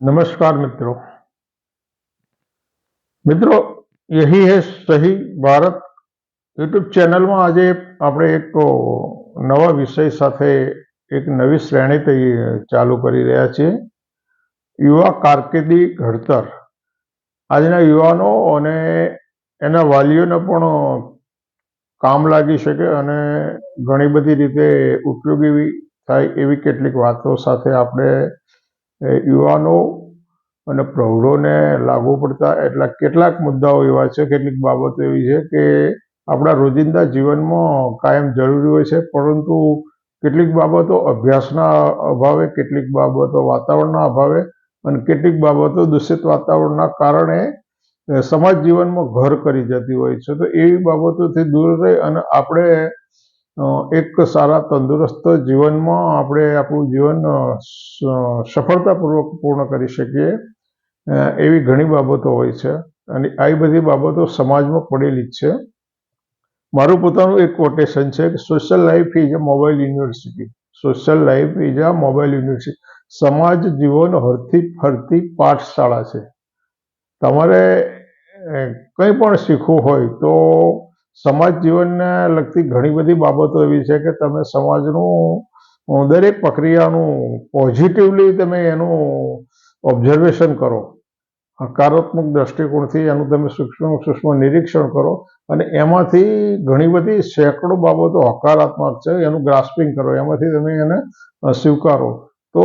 नमस्कार मित्रों મિત્રો યહી હે સહી ભારત યુટ્યુબ ચેનલમાં આજે આપણે એક નવા વિષય સાથે એક નવી શ્રેણી તૈ- ચાલુ કરી રહ્યા છીએ યુવા કારકિર્દી ઘડતર આજના યુવાનો અને એના વાલીઓને પણ કામ લાગી શકે અને ઘણી બધી રીતે ઉપયોગી થાય એવી કેટલીક વાતો સાથે આપણે એ યુવાનો અને પ્રૌઢોને લાગુ પડતા એટલા કેટલાક મુદ્દાઓ એવા છે, કેટલીક બાબતો એવી છે કે આપણા રોજિંદા જીવનમાં કાયમ જરૂરી હોય છે, પરંતુ કેટલીક બાબતો અભ્યાસના અભાવે, કેટલીક બાબતો વાતાવરણના અભાવે અને કેટલીક બાબતો દૂષિત વાતાવરણના કારણે સમાજ જીવનમાં ઘર કરી જતી હોય છે. તો એવી બાબતોથી દૂર રહી અને આપણે એક સારા તંદુરસ્ત જીવનમાં આપણે આપણું જીવન સફળતાપૂર્વક પૂર્ણ કરી શકીએ એવી ઘણી બાબતો હોય છે. અને આવી બધી બાબતો સમાજમાં પડેલી જ છે. મારું પોતાનું એક કોટેશન છે કે social life is a mobile university social life is a mobile university સમાજ જીવન હરતી ફરતી પાઠશાળા છે. તમારે કંઈ પણ શીખવું હોય તો સમાજ જીવનને લગતી ઘણી બધી બાબતો એવી છે કે તમે સમાજનું, દરેક પ્રક્રિયાનું પોઝિટિવલી તમે એનું ઓબ્ઝર્વેશન કરો. હકારાત્મક દ્રષ્ટિકોણથી એનું તમે સૂક્ષ્મ સૂક્ષ્મ નિરીક્ષણ કરો અને એમાંથી ઘણી બધી સેંકડો બાબતો હકારાત્મક છે, એનું ગ્રાસ્પિંગ કરો, એમાંથી તમે એને સ્વીકારો. તો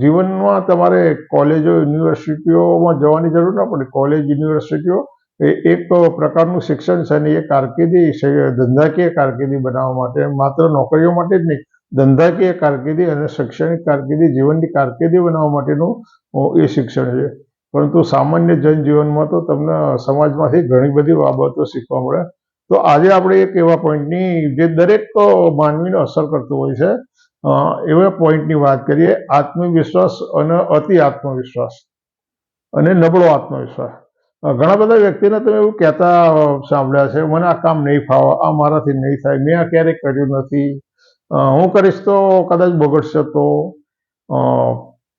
જીવનમાં તમારે કોલેજો યુનિવર્સિટીઓમાં જવાની જરૂર ના પડે. કોલેજ યુનિવર્સિટીઓ એ એક પ્રકારનું શિક્ષણ છે ને એ કારકિર્દી ધંધાકીય કારકિર્દી બનાવવા માટે. માત્ર નોકરીઓ માટે જ નહીં, ધંધાકીય કારકિર્દી અને શૈક્ષણિક કારકિર્દી, જીવનની કારકિર્દી બનાવવા માટેનું એ શિક્ષણ છે. પરંતુ સામાન્ય જનજીવનમાં તો તમને સમાજમાંથી ઘણી બધી બાબતો શીખવા મળે. તો આજે આપણે એક એવા પોઈન્ટની, જે દરેક માનવીને અસર કરતું હોય છે એવા પોઈન્ટની વાત કરીએ. આત્મવિશ્વાસ અને અતિ આત્મવિશ્વાસ અને નબળો આત્મવિશ્વાસ. ઘણા બધા વ્યક્તિને તમે એવું કહેતા સાંભળ્યા છે, મને આ કામ નહીં ફાવે, આ મારાથી નહીં થાય, મેં આ ક્યારેય કર્યું નથી. હું કરીશ તો કદાચ બગડશે તો.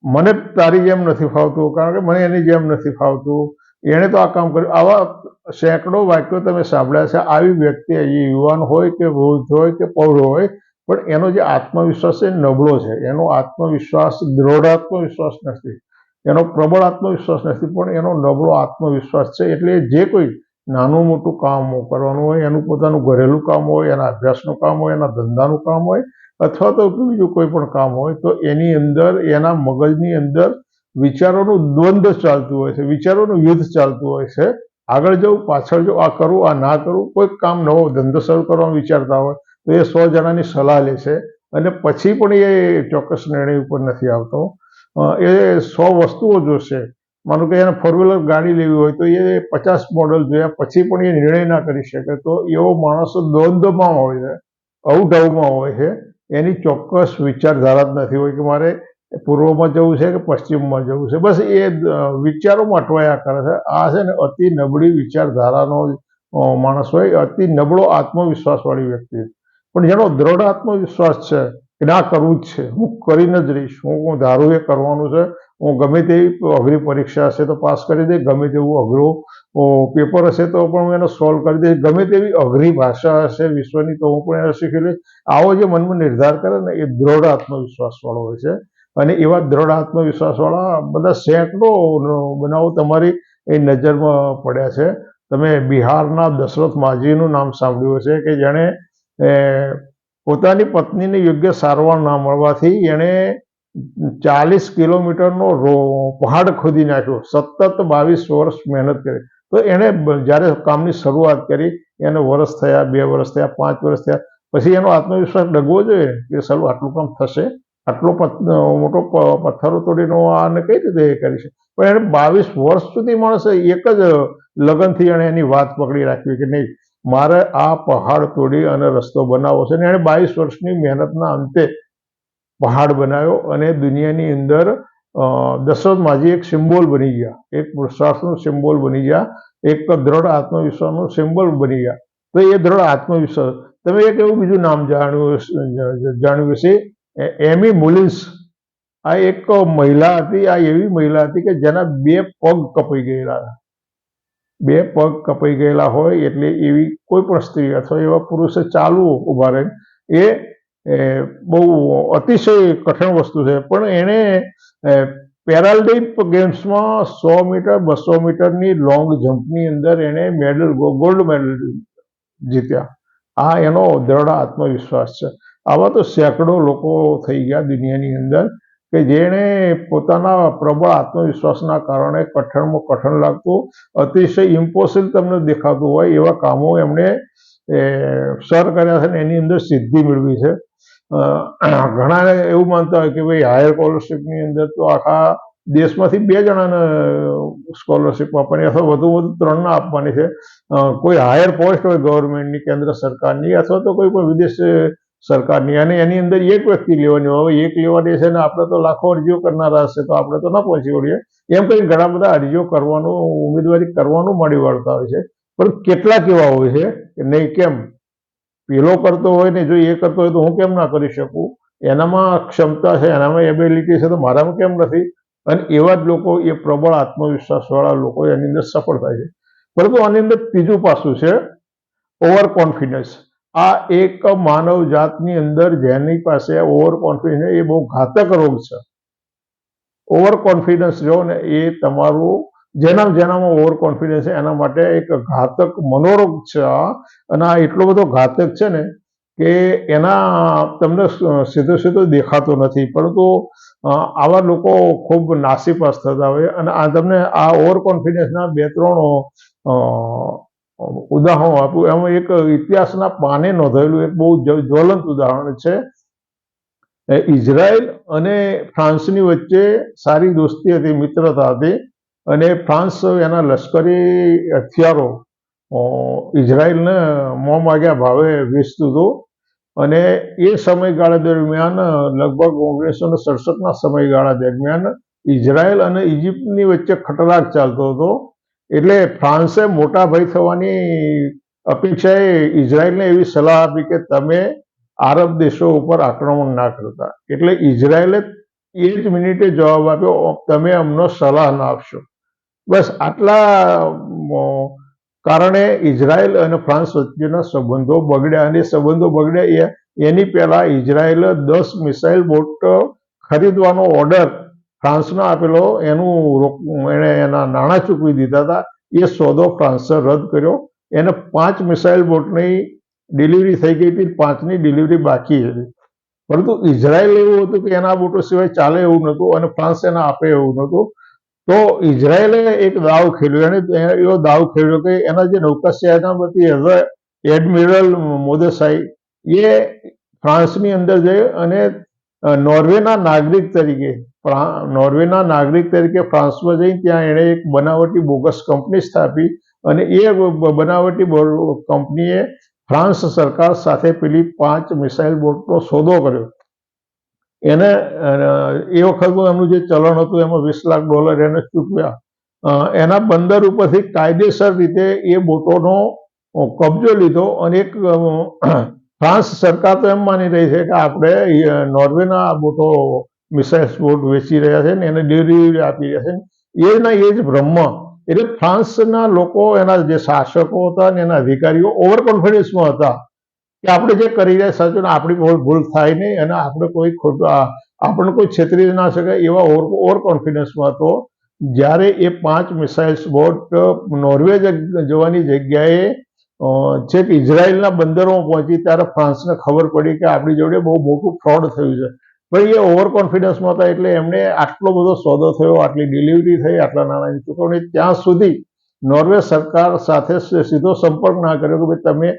મને તારી જેમ નથી ફાવતું, કારણ કે મને એની જેમ નથી ફાવતું. એણે તો આ કામ કર્યું. આવા સેંકડો વાક્યો તમે સાંભળ્યા છે. આવી વ્યક્તિ, એ યુવાન હોય કે વૃદ્ધ હોય કે પૌઢ હોય, પણ એનો જે આત્મવિશ્વાસ છે નબળો છે. એનો આત્મવિશ્વાસ દ્રઢ આત્મવિશ્વાસ નથી. એનો પ્રબળ આત્મવિશ્વાસ નથી, પણ એનો નબળો આત્મવિશ્વાસ છે. એટલે જે કોઈ નાનું મોટું કામ કરવાનું હોય, એનું પોતાનું ઘરેલું કામ હોય, એના અભ્યાસનું કામ હોય, એના ધંધાનું કામ હોય, અથવા તો બીજું કોઈ પણ કામ હોય, તો એની અંદર, એના મગજની અંદર વિચારોનું દ્વંદ્વ ચાલતું હોય છે, વિચારોનું યુદ્ધ ચાલતું હોય છે. આગળ જવું, પાછળ જવું, આ કરું આ ના કરું કોઈ કામ નવો ધંધો શરૂ કરવાનું વિચારતા હોય, તો એ સો જણાની સલાહ લે છે. અને પછી પણ એ ચોક્કસ નિર્ણય ઉપર નથી આવતો. એ સો વસ્તુઓ જોશે. માનો કે એને ફોર વ્હીલર ગાડી લેવી હોય તો એ પચાસ મોડલ જોયા, પછી પણ એ નિર્ણય ના કરી શકે. તો એવો માણસો દ્વંદ્વમાં હોય છે, અવઢવમાં હોય છે, એની ચોક્કસ વિચારધારા જ નથી. હોય કે મારે પૂર્વમાં જવું છે કે પશ્ચિમમાં જવું છે? બસ એ વિચારોમાં અટવાયા કરે છે. આ છે ને અતિ નબળી વિચારધારાનો માણસ હોય, અતિ નબળો આત્મવિશ્વાસવાળી વ્યક્તિ. પણ જેનો દ્રઢ આત્મવિશ્વાસ છે ના, કરવું જ છે. હું કરીને જ રહીશ. હું ધારું એ કરવાનું છે. હું ગમે તેવી અઘરી પરીક્ષા હશે તો પાસ કરી દઈશ ગમે તેવું અઘરું પેપર હશે તો પણ હું એને સોલ્વ કરી દઈશ. ગમે તેવી અઘરી ભાષા હશે વિશ્વની તો હું પણ એને શીખી લઈશ. આવો જે મનમાં નિર્ધાર કરે ને, એ દ્રઢ આત્મવિશ્વાસવાળો હોય છે. અને એવા દ્રઢ આત્મવિશ્વાસવાળા બધા સેંકડો બનાવો તમારી એ નજરમાં પડ્યા છે. તમે બિહારના દશરથ માજીનું નામ સાંભળ્યું હશે કે જેણે પોતાની પત્નીને યોગ્ય સારવાર ના મળવાથી એણે ચાલીસ કિલોમીટરનો પહાડ ખોદી નાખ્યો. સતત બાવીસ વર્ષ મહેનત કરી. તો એણે જ્યારે કામની શરૂઆત કરી, એને વર્ષ થયા, બે વર્ષ થયા, પાંચ વર્ષ થયા. પછી એનો આત્મવિશ્વાસ ડગવો જોઈએ કે સાલું આટલું કામ થશે. આટલો મોટો પથ્થરો તોડીનો આને કઈ રીતે એ કરી છે પણ એને બાવીસ વર્ષ સુધી માણસે એક જ લગનથી એણે એની વાત પકડી રાખવી કે નહીં મારે આ પહાડ તોડી અને રસ્તો બનાવવો છે અને એણે બાવીસ વર્ષની મહેનતના અંતે પહાડ બનાવ્યો અને દુનિયાની અંદર દશરથ માજી એક સિમ્બોલ બની ગયા. એક પુરુષાર્થનું સિમ્બોલ બની ગયા. એક દ્રઢ આત્મવિશ્વાસનું સિમ્બોલ બની ગયા. તો એ દ્રઢ આત્મવિશ્વાસ, તમે એક એવું બીજું નામ જાણ્યું જાણ્યું એ- એમી મુલિન્સ. આ એક મહિલા હતી, આ એવી મહિલા હતી કે જેના બે પગ કપાઈ ગયેલા હતા. બે પગ કપાઈ ગયેલા હોય એટલે એવી કોઈ પણ સ્ત્રી અથવા એવા પુરુષે ચાલવું ઊભા રહે. એ બહુ અતિશય કઠિન વસ્તુ છે. પણ એણે પેરાલિમ્પ ગેમ્સમાં સો મીટર, બસો મીટરની લોંગ જમ્પની અંદર એણે મેડલ, ગોલ્ડ મેડલ જીત્યા. આ એનો દ્રઢ આત્મવિશ્વાસ છે. આવા તો સેંકડો લોકો થઈ ગયા દુનિયાની અંદર. કે જેણે પોતાના પ્રબળ આત્મવિશ્વાસના કારણે કઠણમાં કઠણ લાગતું, અતિશય ઇમ્પોસિબલ તમને દેખાતું હોય એવા કામો એમણે સર કર્યા છે ને એની અંદર સિદ્ધિ મેળવી છે. ઘણા એવું માનતા હોય કે ભાઈ હાયર સ્કોલરશિપની અંદર તો આખા દેશમાંથી બે જણાને સ્કોલરશિપ આપવાની અથવા વધુ વધુ ત્રણને આપવાની છે. કોઈ હાયર પોસ્ટ હોય ગવર્મેન્ટની કેન્દ્ર સરકારની અથવા તો કોઈ પણ વિદેશ સરકારની. અને એની અંદર એક વ્યક્તિ લેવાની હવે એક લેવાની છે ને આપણે તો લાખો અરજીઓ કરનારા હશે તો આપણે તો ના પહોંચી વળીએ. એમ કંઈ ઘણા બધા અરજીઓ કરવાનું, ઉમેદવારી કરવાનું મળી વળતા હોય છે. પણ કેટલા કેવા હોય છે કે નહીં, કેમ? પેલો કરતો હોય ને જો એ કરતો હોય તો હું કેમ ના કરી શકું? એનામાં ક્ષમતા છે, એનામાં એબિલિટી છે તો મારામાં કેમ નથી? અને એવા જ લોકો, એ પ્રબળ આત્મવિશ્વાસવાળા લોકો એની અંદર સફળ થાય છે. પરંતુ આની અંદર ત્રીજું પાસું છે ઓવર કોન્ફિડન્સ આ એક માનવ જાતની અંદર જેની પાસે ઓવર કોન્ફિડન્સ એ બહુ ઘાતક રોગ છે. ઓવર કોન્ફિડન્સ જો ને એ તમારું જેના જેનામાં ઓવર કોન્ફિડન્સ છે, એના માટે એક ઘાતક મનોરોગ છે. અને આ એટલો બધો ઘાતક છે ને કે એના તમને સીધો સીધો દેખાતો નથી. પરંતુ આવા લોકો ખૂબ નાસીપાસ થતા હોય. અને આ તમને આ ઓવર કોન્ફિડન્સના બે ત્રણ ઉદાહરણો આપું, એમાં એક ઇતિહાસના પાને નોંધાયેલું, એક બહુ જ્વલંત ઉદાહરણ છે. ઇઝરાયલ અને ફ્રાન્સની વચ્ચે સારી દોસ્તી હતી, મિત્રતા હતી, અને ફ્રાન્સ એના લશ્કરી હથિયારો ઇઝરાયલને મોં માગ્યા ભાવે વેચતું હતું, અને એ સમયગાળા દરમિયાન, લગભગ ઓગણીસો ને સડસઠના સમયગાળા દરમિયાન, ઇઝરાયલ અને ઇજિપ્તની વચ્ચે ખટરાક ચાલતો હતો. એટલે ફ્રાન્સે મોટા ભાઈ થવાની અપેક્ષાએ ઇઝરાયલને એવી સલાહ આપી કે તમે આરબ દેશો ઉપર આક્રમણ ના કરતા. એટલે ઇઝરાયલે એ જ મિનિટે જવાબ આપ્યો, તમે અમને સલાહ ના આપશો. બસ આટલા કારણે ઇઝરાયલ અને ફ્રાન્સ વચ્ચેના સંબંધો બગડ્યા અને સંબંધો બગડ્યા એ- એની પહેલા ઇઝરાયલે દસ મિસાઇલ બોટ ખરીદવાનો ઓર્ડર ફ્રાન્સનો આપેલો એનું એણે એના નાણાં ચૂકવી દીધા હતા. એ સોદો ફ્રાન્સે રદ કર્યો. એને પાંચ મિસાઇલ બોટની ડિલિવરી થઈ ગઈ હતી. પાંચની ડિલિવરી બાકી હતી. પરંતુ ઇઝરાયલ એવું હતું કે એના બોટો સિવાય ચાલે એવું નહોતું અને ફ્રાન્સ એને આપે એવું નહોતું. તો ઇઝરાયલે એક દાવ ખેલ્યો એને એવો દાવ ખેલ્યો કે એના જે નૌકા સેનાપતિ હતા, એડમિરલ મોદેસાઈ, એ ફ્રાન્સની અંદર જઈ અને નોર્વેના નાગરિક તરીકે નોર્વેના નાગરિક તરીકે ફ્રાન્સમાં જઈ ત્યાં એણે એક બનાવટી બોગસ કંપની સ્થાપી અને એ બનાવટી કંપનીએ ફ્રાન્સ સરકાર સાથે પેલી પાંચ મિસાઇલ બોટનો સોદો કર્યો. એને એ વખતનું એમનું જે ચલણ હતું એમાં વીસ લાખ ડોલર એને ચૂકવ્યા. એના બંદર ઉપરથી કાયદેસર રીતે એ બોટોનો કબજો લીધો અને એક ફ્રાન્સ સરકાર તો એમ માની રહી છે કે આપણે નોર્વેના બોટો મિસાઇલ બોટ વેચી રહ્યા છે ને એને ડિલિવરી આપી રહ્યા છે. એના એ જ બ્રહ્મ એટલે ફ્રાન્સના લોકો, એના જે શાસકો હતા ને એના અધિકારીઓ ઓવર કોન્ફિડન્સમાં હતા કે આપણે જે કરી રહ્યા સાચું આપણી કોઈ ભૂલ થાય નહીં અને આપણે કોઈ ખોટું આપણને કોઈ છેતરી ના શકે એવા ઓવર ઓવર કોન્ફિડન્સમાં હતો. જ્યારે એ પાંચ મિસાઇલ્સ બોટ નોર્વે જવાની જગ્યાએ છેક ઇઝરાયલના બંદરોમાં પહોંચી ત્યારે ફ્રાન્સને ખબર પડી કે આપણી જોડે બહુ મોટું ફ્રોડ થયું છે. પણ એ ઓવર કોન્ફિડન્સમાં હતા એટલે એમને આટલો બધો સોદો થયો, આટલી ડિલિવરી થઈ, આટલા નાણાંની ચૂકવણી, ત્યાં સુધી નોર્વે સરકાર સાથે સીધો સંપર્ક ના કર્યો કે ભાઈ તમે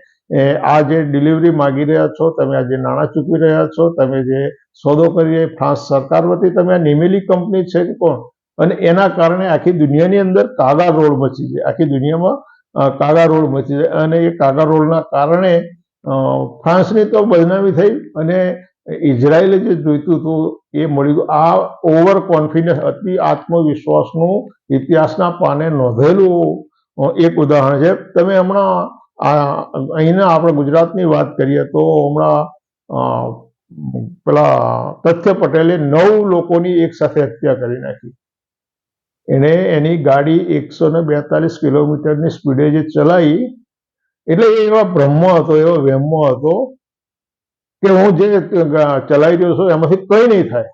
આ જે ડિલિવરી માગી રહ્યા છો, તમે આ જે નાણાં ચૂકવી રહ્યા છો, તમે જે સોદો કરી રહ્યા ફ્રાન્સ સરકાર વતી તમે આ નિમેલી કંપની છે કે કોણ? અને એના કારણે આખી દુનિયાની અંદર કાગા રોડ મચી જાય આખી દુનિયામાં કાગા રોડ મચી જાય અને એ કાગા રોડના કારણે ફ્રાન્સની તો બદનામી થઈ અને ઇઝરાયલે જે જોઈતું હતું, એ મળી ગયું. આ ઓવર કોન્ફિડન્સ અતિ આત્મવિશ્વાસનું ઇતિહાસના પાને નોંધેલું. એક ઉદાહરણ છે. તમે હમણાં અહીંના આપણે ગુજરાતની વાત કરીએ તો હમણાં પેલા તથ્ય પટેલે નવ લોકોની એક સાથે હત્યા કરી નાખી. એણે એની ગાડી એકસો ને બેતાલીસ કિલોમીટરની સ્પીડે જે ચલાવી, એટલે એ એવા બ્રહ્મ હતો, એવો વહેમો હતો. કે હું જે ચલાવી રહ્યો છું એમાંથી કંઈ નહીં થાય.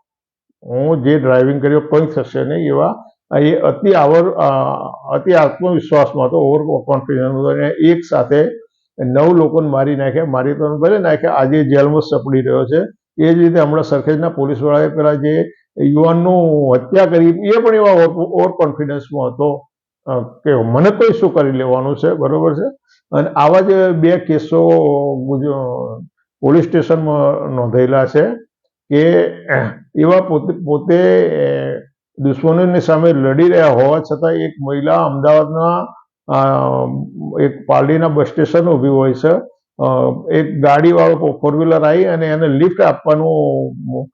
હું જે ડ્રાઇવિંગ કર્યો કંઈ થશે નહીં એવા એ અતિ આવર અતિ આત્મવિશ્વાસમાં હતો ઓવર કોન્ફિડન્સ હતો અને એક સાથે નવ લોકોને મારી નાખ્યા. મારી તો ભલે નાખ્યા, આજે જેલમાં સપડી રહ્યો છે. એ જ રીતે હમણાં સરખેજના પોલીસવાળાએ પેલા જે યુવાનનું હત્યા કરી, એ પણ એવા ઓવર કોન્ફિડન્સમાં હતો. કે મને કોઈ શું કરી લેવાનું છે? બરોબર છે? અને આવા જ બે કેસો પોલીસ સ્ટેશનમાં નોંધાયેલા છે કે એવા પોતે પોતે દુશ્મનોની સામે લડી રહ્યા હોવા છતાં એક મહિલા અમદાવાદના એક પાલડીના બસ સ્ટેશન ઊભી હોય છે. એક ગાડીવાળો ફોર વ્હીલર આવી અને એને લિફ્ટ આપવાનું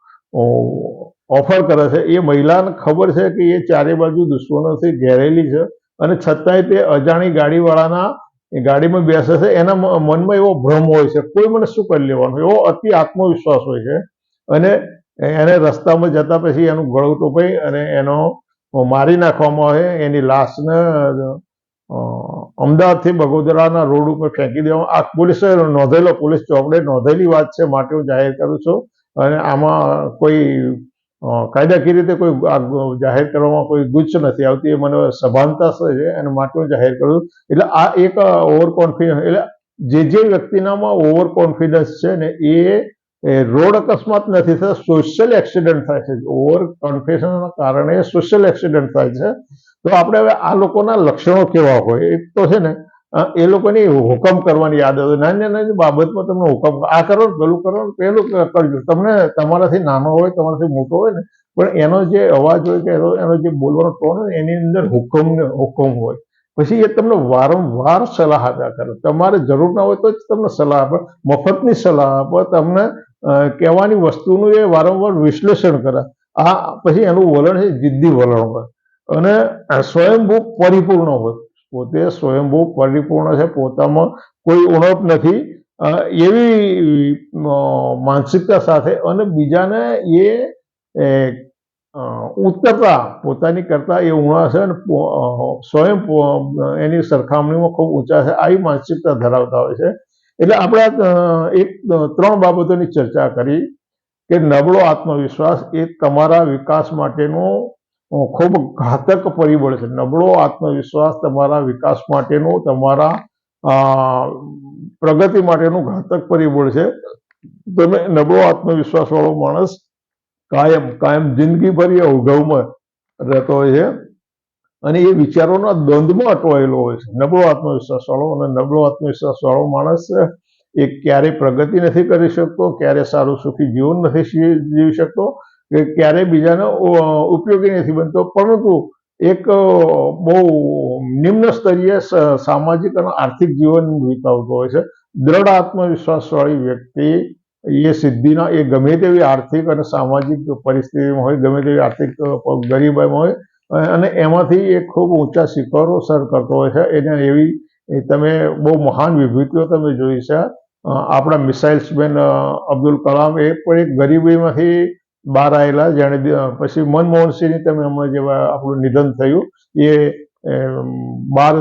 ઓફર કરે છે. એ મહિલાને ખબર છે કે એ ચારે બાજુ દુશ્મનોથી ઘેરેલી છે અને છતાંય તે અજાણી ગાડીવાળાના એ ગાડીમાં બેસે છે, એના મનમાં એવો ભ્રમ હોય છે, કોઈ મને શું કરી લેવાનું? એવો અતિ આત્મવિશ્વાસ હોય છે. અને એને રસ્તામાં જતા પછી એનું ગળું ટોપાઈ અને એનો મારી નાખવામાં આવે, એની લાશને અમદાવાદથી બગોદરાના રોડ ઉપર ફેંકી દેવામાં, આ પોલીસે નોંધેલો, પોલીસ ચોપડે નોંધેલી વાત છે, માટે હું જાહેર કરું છું. અને આમાં કોઈ કાયદાકીય રીતે કોઈ જાહેર કરવામાં કોઈ ગુચ્છ નથી આવતી, એ મને સભાનતા છે અને માટે હું જાહેર કરું છું. એટલે આ એક ઓવર કોન્ફિડન્સ એટલે જે જે વ્યક્તિનામાં ઓવર કોન્ફિડન્સ છે ને, એ રોડ અકસ્માત નથી થતા સોશિયલ એક્સિડન્ટ થાય છે. ઓવર કોન્ફિડન્સના કારણે સોશિયલ એક્સિડન્ટ થાય છે. તો આપણે હવે આ લોકોના લક્ષણો કેવા હોય? એક તો છે ને એ લોકોની હુકમ કરવાની આદત હોય નાની નાની બાબતમાં તમને હુકમ આ કરો ને, પેલું કરો ને, પેલું કરજો. તમને તમારાથી નાનો હોય, તમારાથી મોટો હોય ને, પણ એનો જે અવાજ હોય કે એનો જે બોલવાનો ટોન હોય, એની અંદર હુકમ હુકમ હોય. પછી એ તમને વારંવાર સલાહ આપ્યા કરે. તમારે જરૂર ના હોય તો જ તમને સલાહ આપે. મફતની સલાહ આપે. તમને કહેવાની વસ્તુનું એ વારંવાર વિશ્લેષણ કરે. આ, પછી એનું વલણ છે, જિદ્દી વલણ હોય. અને સ્વયંભૂ પરિપૂર્ણ હોય. પોતે સ્વયંભૂ પરિપૂર્ણ છે, પોતામાં કોઈ ઉણપ નથી. એવી માનસિકતા સાથે અને બીજાને એ ઉત્તરતા પોતાની કરતા એ ઉણા છે અને સ્વયં એની સરખામણીમાં ખૂબ ઊંચા છે. આવી માનસિકતા ધરાવતા હોય છે. એટલે આપણે એક ત્રણ બાબતોની ચર્ચા કરી કે નબળો આત્મવિશ્વાસ એ તમારા વિકાસ માટેનું ખૂબ ઘાતક પરિબળ છે. નબળો આત્મવિશ્વાસ તમારા વિકાસ માટેનું, તમારા પ્રગતિ માટેનું ઘાતક પરિબળ છે. તમે નબળો આત્મવિશ્વાસ વાળો માણસ કાયમ કાયમ જિંદગીભર એ અવઘવમાં રહેતો હોય છે અને એ વિચારોના દ્વંદમાં અટવાયેલો હોય છે. નબળો આત્મવિશ્વાસ વાળો અને નબળો આત્મવિશ્વાસ વાળો માણસ એ ક્યારેય પ્રગતિ નથી કરી શકતો ક્યારે સારું સુખી જીવન નથી જીવી શકતો કે ક્યારેય બીજાને ઉપયોગી નથી બનતો. પરંતુ એક બહુ નિમ્ન સ્તરીય સામાજિક અને આર્થિક જીવન વિતાવતો હોય છે. દ્રઢ આત્મવિશ્વાસવાળી વ્યક્તિ એ સિદ્ધિના, એ ગમે તેવી આર્થિક અને સામાજિક પરિસ્થિતિમાં હોય, ગમે તેવી આર્થિક ગરીબાઈમાં હોય અને એમાંથી એ ખૂબ ઊંચા શિખરો સર કરતો હોય છે. એને એવી તમે બહુ મહાન વિભૂતિઓ તમે જોઈ છે. આપણા મિસાઇલ્સમેન અબ્દુલ કલામ એ પણ એક ગરીબીમાંથી બહાર આવેલા જેણે પછી મનમોહનસિંહની તમે હમણાં જેવા આપણું નિધન થયું. એ બાર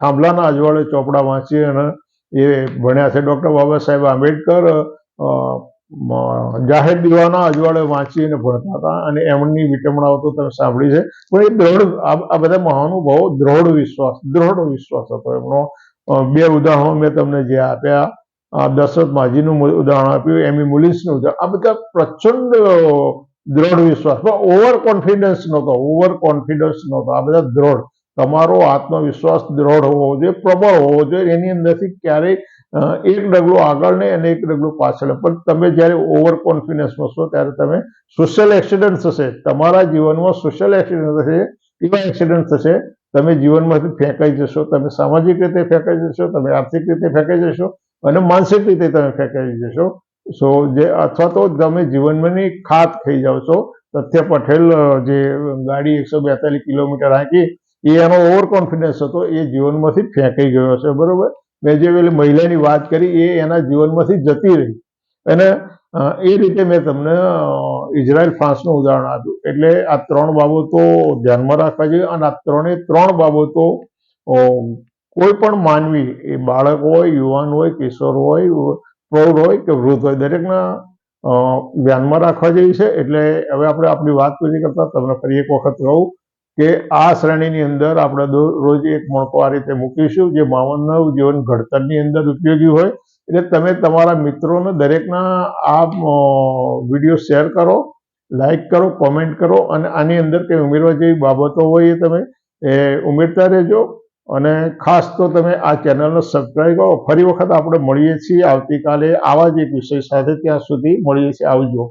થાંભલાના અજવાળે ચોપડા વાંચી અને એ ભણ્યા છે. ડૉક્ટર બાબા સાહેબ આંબેડકર જાહેર દીવાના અજવાળે વાંચીને ભણતા હતા અને એમની વિટમણાઓ તો તમે સાંભળી છે. પણ એ દ્રઢ, આ બધા મહાનુભાવો દ્રઢ વિશ્વાસ દ્રઢ વિશ્વાસ હતો એમનો. બે ઉદાહરણો મેં તમને જે આપ્યા. દશરથ માજીનું ઉદાહરણ આપ્યું, એમી મુલિન્સનું ઉદાહરણ. આ બધા પ્રચંડ દ્રઢ વિશ્વાસ પણ ઓવર કોન્ફિડન્સ નહોતો ઓવર કોન્ફિડન્સ નહોતો. આ બધા દ્રઢ. તમારો આત્મવિશ્વાસ દ્રઢ હોવો જોઈએ, પ્રબળ હોવો જોઈએ. એની અંદરથી ક્યારેય એક ડગલું આગળ નહીં અને એક ડગલું પાછળ. પણ તમે જ્યારે ઓવર કોન્ફિડન્સમાં છો, ત્યારે તમે સોશિયલ એક્સિડન્ટ થશે. તમારા જીવનમાં સોશિયલ એક્સિડન્ટ થશે એવા એક્સિડન્ટ થશે? તમે જીવનમાંથી ફેંકાઈ જશો, તમે સામાજિક રીતે ફેંકાઈ જશો, તમે આર્થિક રીતે ફેંકાઈ જશો અને માનસિક રીતે તમે ફેંકાઈ જશો. સો જે અથવા તો તમે જીવનમાંની ખાત ખાઈ જાઓ છો. તથ્ય પટેલ જે ગાડી એકસો બેતાલીસ કિલોમીટર હાંકી, એ એનો ઓવર કોન્ફિડન્સ હતો. એ જીવનમાંથી ફેંકાઈ ગયો છે બરોબર? મેં જે પેલી મહિલાની વાત કરી, એ એના જીવનમાંથી જતી રહી. અને એ રીતે મેં તમને ઇઝરાયલ, ફ્રાન્સનું ઉદાહરણ આપ્યું. એટલે આ ત્રણ બાબતો ધ્યાનમાં રાખવા જોઈએ અને આ ત્રણે ત્રણ બાબતો કોઈ પણ માનવી, એ બાળક હોય, યુવાન હોય, કિશોર હોય, પ્રૌઢ હોય કે વૃદ્ધ હોય, દરેકના ધ્યાનમાં રાખવા જેવી છે. એટલે હવે આપણે આપણી વાત પૂરી કરતા તમને ફરી એક વખત કહું કે આ શ્રેણીની અંદર આપણે રોજ એક મણકો આ રીતે મૂકીશું, જે માનવ જીવન ઘડતરની અંદર ઉપયોગી હોય. એટલે તમે તમારા મિત્રોને દરેકના આ વીડિયો શેર કરો, લાઈક કરો, કોમેન્ટ કરો અને આની અંદર કંઈ ઉમેરવા જેવી બાબતો હોય એ તમે, એ ઉમેરતા રહેજો. અને ખાસ તો તમે આ ચેનલને સબસ્ક્રાઈબ કરો. ફરી વખત આપણે મળીએ છીએ. આવતીકાલે આવા જ એક વિષય સાથે ત્યાં સુધી મળીએ છીએ. આવજો.